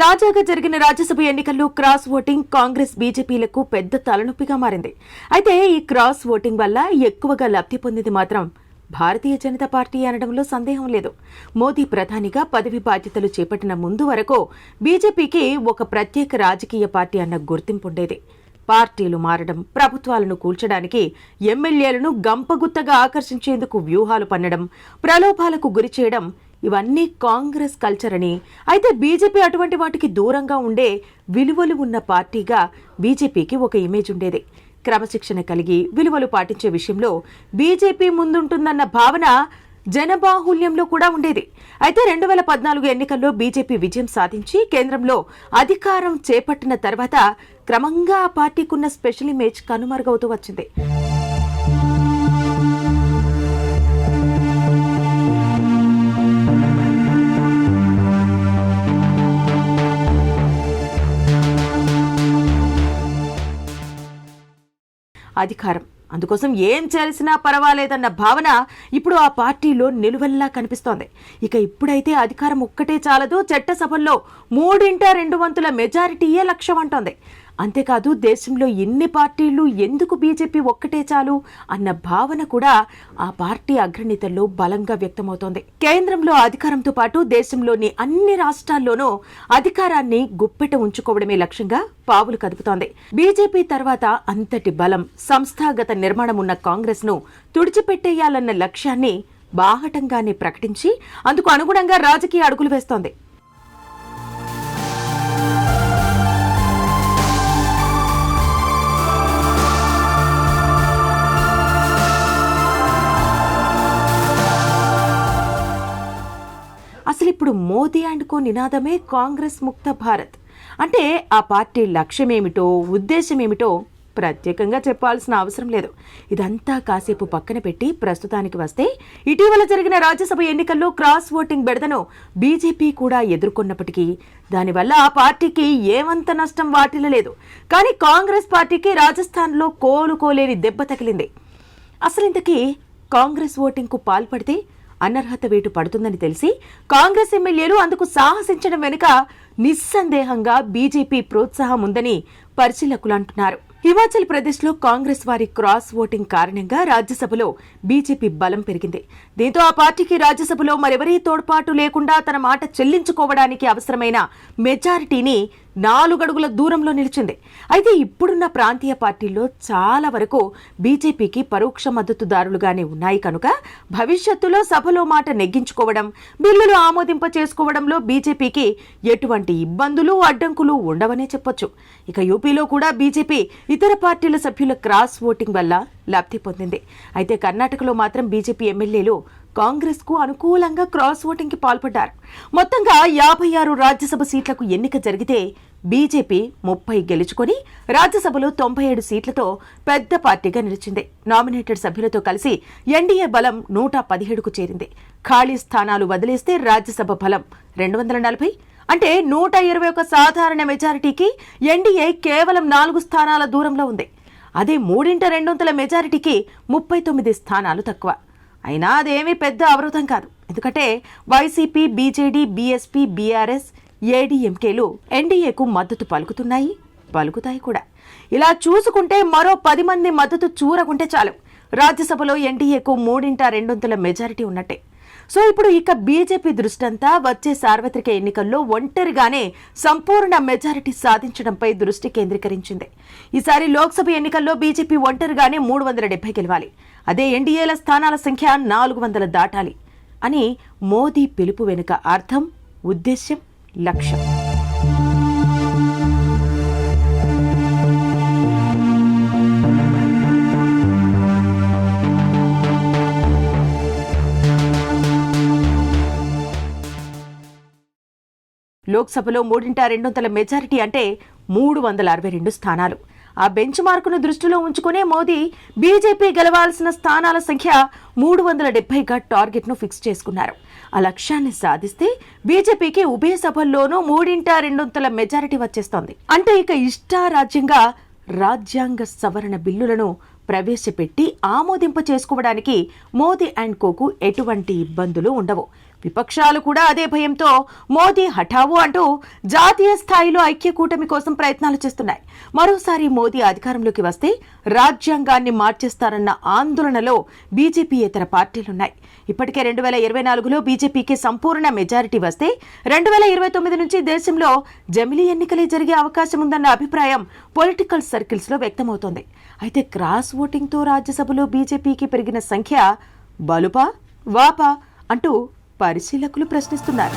తాజాగా జరిగిన రాజ్యసభ ఎన్నికల్లో క్రాస్ ఓటింగ్ కాంగ్రెస్ బీజేపీలకు పెద్ద తలనొప్పిగా మారింది. అయితే ఈ క్రాస్ ఓటింగ్ వల్ల ఎక్కువగా లబ్ధి పొందింది మాత్రం భారతీయ జనతా పార్టీ అనడంలో సందేహం లేదు. మోదీ ప్రధానిగా పదవి బాధ్యతలు చేపట్టిన ముందు వరకు బీజేపీకి ఒక ప్రత్యేక రాజకీయ పార్టీ అన్న గుర్తింపు ఉండేది. పార్టీలు మారడం ప్రభుత్వాలను కూల్చడానికి ఎమ్మెల్యేలను గంపగుత్తగా ఆకర్షించేందుకు వ్యూహాలు పన్నడం ప్రలోభాలకు గురి చేయడం ఇవన్నీ కాంగ్రెస్ కల్చర్ అని. అయితే బీజేపీ అటువంటి వాటికి దూరంగా ఉండే విలువలు ఉన్న పార్టీగా బీజేపీకి ఒక ఇమేజ్ ఉండేది. క్రమశిక్షణ కలిగి విలువలు పాటించే విషయంలో బీజేపీ ముందుంటుందన్న భావన జనబాహుల్యంలో కూడా ఉండేది. అయితే రెండు వేల పద్నాలుగు ఎన్నికల్లో బీజేపీ విజయం సాధించి కేంద్రంలో అధికారం చేపట్టిన తర్వాత క్రమంగా ఆ పార్టీకున్న స్పెషల్ ఇమేజ్ కనుమరుగవుతూ వచ్చింది. అధికారం. అందుకోసం ఏం చేసినా పర్వాలేదన్న భావన ఇప్పుడు ఆ పార్టీలో నిలువెల్లా కనిపిస్తోంది. ఇక ఇప్పుడైతే అధికారం ఒక్కటే చాలదు చట్టసభల్లో మూడింట రెండు వంతుల మెజారిటీయే లక్ష్యం అంటోంది అంతేకాదు దేశంలో ఎన్ని పార్టీలు ఎందుకు బీజేపీ ఒక్కటే చాలు అన్న భావన కూడా ఆ పార్టీ అగ్రనేతల్లో బలంగా వ్యక్తమవుతోంది. కేంద్రంలో అధికారంతో పాటు దేశంలోని అన్ని రాష్ట్రాల్లోనూ అధికారాన్ని గుప్పెట ఉంచుకోవడమే లక్ష్యంగా పావులు కదుపుతోంది. బీజేపీ తర్వాత అంతటి బలం సంస్థాగత నిర్మాణం ఉన్న కాంగ్రెస్ను తుడిచిపెట్టేయాలన్న లక్ష్యాన్ని బాహటంగానే ప్రకటించి అందుకు అనుగుణంగా రాజకీయ అడుగులు వేస్తోంది. ఇప్పుడు మోదీ అండ్ కో నినాదమే కాంగ్రెస్ ముక్త భారత్. అంటే ఆ పార్టీ లక్ష్యమేమిటో ఉద్దేశమేమిటో ప్రత్యేకంగా చెప్పాల్సిన అవసరం లేదు. ఇదంతా కాసేపు పక్కన పెట్టి ప్రస్తుతానికి వస్తే ఇటీవల జరిగిన రాజ్యసభ ఎన్నికల్లో క్రాస్ ఓటింగ్ బెడదను బీజేపీ కూడా ఎదుర్కొన్నప్పటికీ దానివల్ల ఆ పార్టీకి ఏమంత నష్టం వాటిల్లలేదు కానీ కాంగ్రెస్ పార్టీకి రాజస్థాన్లో కోలుకోలేని దెబ్బ తగిలింది. అసలు ఇంతకీ కాంగ్రెస్ ఓటింగ్కు పాల్పడితే అనర్హత వేటు పడుతుందని తెలిసి కాంగ్రెస్ ఎమ్మెల్యేలు అందుకు సాహసించడం వెనుక నిస్సందేహంగా బీజేపీ ప్రోత్సాహం ఉందని పరిశీలకులు అంటున్నారు. హిమాచల్ ప్రదేశ్లో కాంగ్రెస్ వారి క్రాస్ ఓటింగ్ కారణంగా రాజ్యసభలో బీజేపీ బలం పెరిగింది. దీంతో ఆ పార్టీకి రాజ్యసభలో మరెవరీ తోడ్పాటు లేకుండా తన మాట చెల్లించుకోవడానికి అవసరమైన మెజారిటీని నాలుగడుగుల దూరంలో నిలిచింది. అయితే ఇప్పుడున్న ప్రాంతీయ పార్టీల్లో చాలా వరకు బీజేపీకి పరోక్ష మద్దతుదారులుగానే ఉన్నాయి కనుక భవిష్యత్తులో సభలో మాట నెగ్గించుకోవడం బిల్లులు ఆమోదింప చేసుకోవడంలో బీజేపీకి ఎటువంటి ఇబ్బందులు అడ్డంకులు ఉండవనే చెప్పొచ్చు. ఇక యూపీలో కూడా బీజేపీ ఇతర పార్టీల సభ్యుల క్రాస్ ఓటింగ్ వల్ల లబ్ధి పొందింది. అయితే కర్ణాటకలో మాత్రం బీజేపీ ఎమ్మెల్యేలు కాంగ్రెస్కు అనుకూలంగా క్రాస్ ఓటింగ్కి పాల్పడ్డారు. మొత్తంగా యాభై ఆరు రాజ్యసభ సీట్లకు ఎన్నిక జరిగితే బీజేపీ ముప్పై గెలుచుకొని రాజ్యసభలో తొంభై ఏడు సీట్లతో పెద్ద పార్టీగా నిలిచింది. నామినేటెడ్ సభ్యులతో కలిసి ఎన్డీఏ బలం నూట పదిహేడుకు చేరింది. ఖాళీ స్థానాలు వదిలేస్తే రాజ్యసభ బలం రెండు వందల నలభై. అంటే నూట ఇరవై ఒక సాధారణ మెజారిటీకి ఎన్డీఏ కేవలం నాలుగు స్థానాల దూరంలో ఉంది. అదే మూడింట రెండొంతుల మెజారిటీకి ముప్పై తొమ్మిది స్థానాలు తక్కువ. అయినా అదేమీ పెద్ద అవరోధం కాదు. ఎందుకంటే వైసీపీ బీజేడీ బీఎస్పీ బీఆర్ఎస్ ఏడీఎంకేలు ఎన్డీఏకు మద్దతు పలుకుతున్నాయి పలుకుతాయి కూడా. ఇలా చూసుకుంటే మరో పది మంది మద్దతు చూరకుంటే చాలు. రాజ్యసభలో ఎన్డీఏకు మూడింట రెండొంతుల మెజారిటీ ఉన్నట్టే. సో ఇప్పుడు ఇక బీజేపీ దృష్టంతా వచ్చే సార్వత్రిక ఎన్నికల్లో ఒంటరిగానే సంపూర్ణ మెజారిటీ సాధించడంపై దృష్టి కేంద్రీకరించింది. ఈసారి లోక్సభ ఎన్నికల్లో బీజేపీ ఒంటరిగానే మూడు వందల డెబ్బై గెలవాలి. అదే ఎన్డీఏల స్థానాల సంఖ్య నాలుగు వందల దాటాలి. అని మోదీ పిలుపు వెనుక అర్థం ఉద్దేశ్యం లక్ష్యం. లోక్సభలో మూడింట రెండొందల మెజారిటీ అంటే మూడు వందల అరవై రెండు స్థానాలు. ఆ బెంచ్ మార్కును దృష్టిలో ఉంచుకునే మోదీ బీజేపీ గెలవాల్సిన స్థానాల సంఖ్య మూడు వందల డెబ్బైగా టార్గెట్ను ఫిక్స్ చేసుకున్నారు. ఆ లక్ష్యాన్ని సాధిస్తే బీజేపీకి ఉభయ సభల్లోనూ మూడింట రెండొంతుల మెజారిటీ వచ్చేస్తోంది. అంటే ఇక ఇష్టారాజ్యంగా రాజ్యాంగ సవరణ బిల్లులను ప్రవేశపెట్టి ఆమోదింప చేసుకోవడానికి మోదీ అండ్ కోకు ఎటువంటి ఇబ్బందులు ఉండవు. విపక్షాలు కూడా అదే భయంతో మోదీ హఠావు అంటూ జాతీయ స్థాయిలో ఐక్య కూటమి కోసం ప్రయత్నాలు చేస్తున్నాయి. మరోసారి మోదీ అధికారంలోకి వస్తే రాజ్యాంగాన్ని మార్చేస్తారన్న ఆందోళనలో బీజేపీ ఇతర పార్టీలున్నాయి. ఇప్పటికే రెండు వేల ఇరవై నాలుగులో బీజేపీకి సంపూర్ణ మెజారిటీ వస్తే రెండు వేల ఇరవై తొమ్మిది నుంచి దేశంలో జమిలీ ఎన్నికలే జరిగే అవకాశం ఉందన్న అభిప్రాయం పొలిటికల్ సర్కిల్స్లో వ్యక్తమవుతోంది. అయితే క్రాస్ ఓటింగ్తో రాజ్యసభలో బీజేపీకి పెరిగిన సంఖ్య బలుపా వాపా అంటూ పరిశీలకులు ప్రశ్నిస్తున్నారు.